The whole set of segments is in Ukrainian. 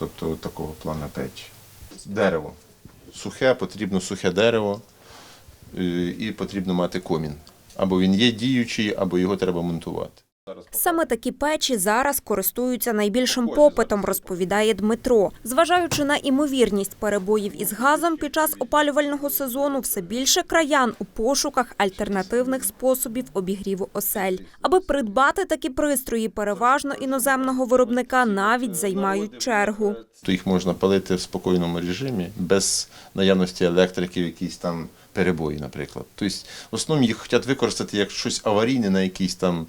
тобто такого плана печі. Дерево. Сухе, потрібно сухе дерево е, і потрібно мати комін. Або він є діючий, або його треба монтувати. Саме такі печі зараз користуються найбільшим попитом, розповідає Дмитро. Зважаючи на імовірність перебоїв із газом під час опалювального сезону, все більше краян у пошуках альтернативних способів обігріву осель. Аби придбати такі пристрої, переважно іноземного виробника навіть займають чергу. То їх можна палити в спокійному режимі, без наявності електрики, якісь там перебої, наприклад. Тобто, в основному їх хочуть використати як щось аварійне на якийсь там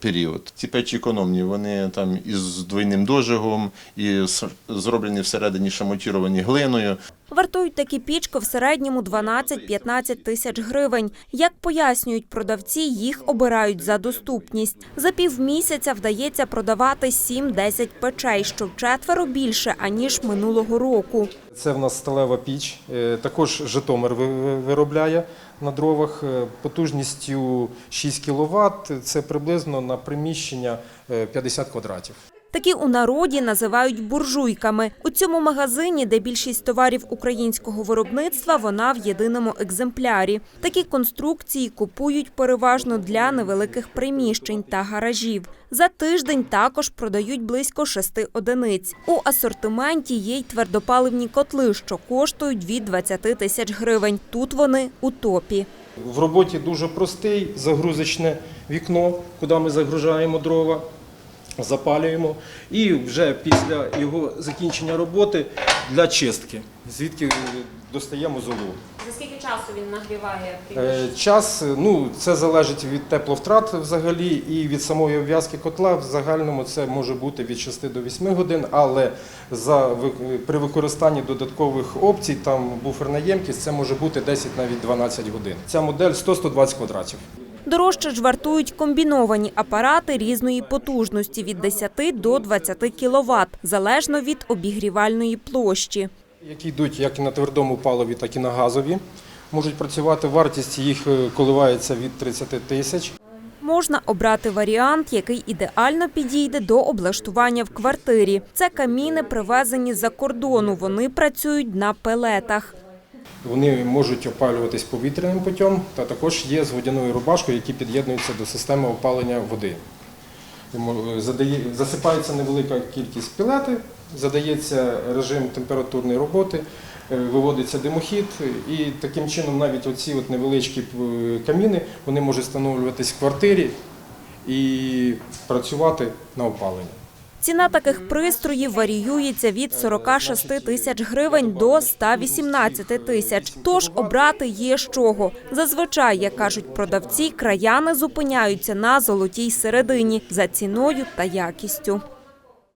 період. Ці печі економні, вони там із двойним дожигом, і зроблені всередині шамотіровані глиною. Вартують такі пічки в середньому 12-15 тисяч гривень. Як пояснюють продавці, їх обирають за доступність. За півмісяця вдається продавати 7-10 печей, що вчетверо більше, аніж минулого року. Це в нас сталева піч. Е, Також Житомир ви- ви- виробляє на дровах е, потужністю 6 кВт. Це приблизно на приміщення е, 50 квадратів. Такі у народі називають буржуйками. У цьому магазині, де більшість товарів українського виробництва, вона в єдиному екземплярі. Такі конструкції купують переважно для невеликих приміщень та гаражів. За тиждень також продають близько шести одиниць. У асортименті є й твердопаливні котли, що коштують від 20 тисяч гривень. Тут вони у топі. В роботі дуже простий загрузочне вікно, куди ми загружаємо дрова, запалюємо. І вже після його закінчення роботи для чистки, звідки достаємо золу. За скільки часу він нагріває? Е, Час, ну, це залежить від тепловтрат взагалі і від самої обв'язки котла. В загальному це може бути від 6 до 8 годин, але за, при використанні додаткових опцій, там буферна ємкість, це може бути 10 навіть 12 годин. Ця модель 100-120 квадратів. Дорожче ж вартують комбіновані апарати різної потужності від 10 до 20 кВт, залежно від обігрівальної площі. Які йдуть як на твердому паливі, так і на газові. Можуть працювати, вартість їх е, коливається від 30 тисяч. Можна обрати варіант, який ідеально підійде до облаштування в квартирі. Це каміни, привезені з-за кордону. Вони працюють на пелетах. Вони можуть опалюватись повітряним путем, та також є з водяною рубашкою, які під'єднуються до системи опалення води. Е, Засипається невелика кількість пілети, задається режим температурної роботи, е, виводиться димохід, і таким чином навіть оці от невеличкі е, каміни вони можуть встановлюватись в квартирі і працювати на опалення. Ціна таких пристроїв варіюється від 46 тисяч гривень до 118 тисяч. Тож обрати є з чого. Зазвичай, як кажуть продавці, краяни зупиняються на золотій середині за ціною та якістю.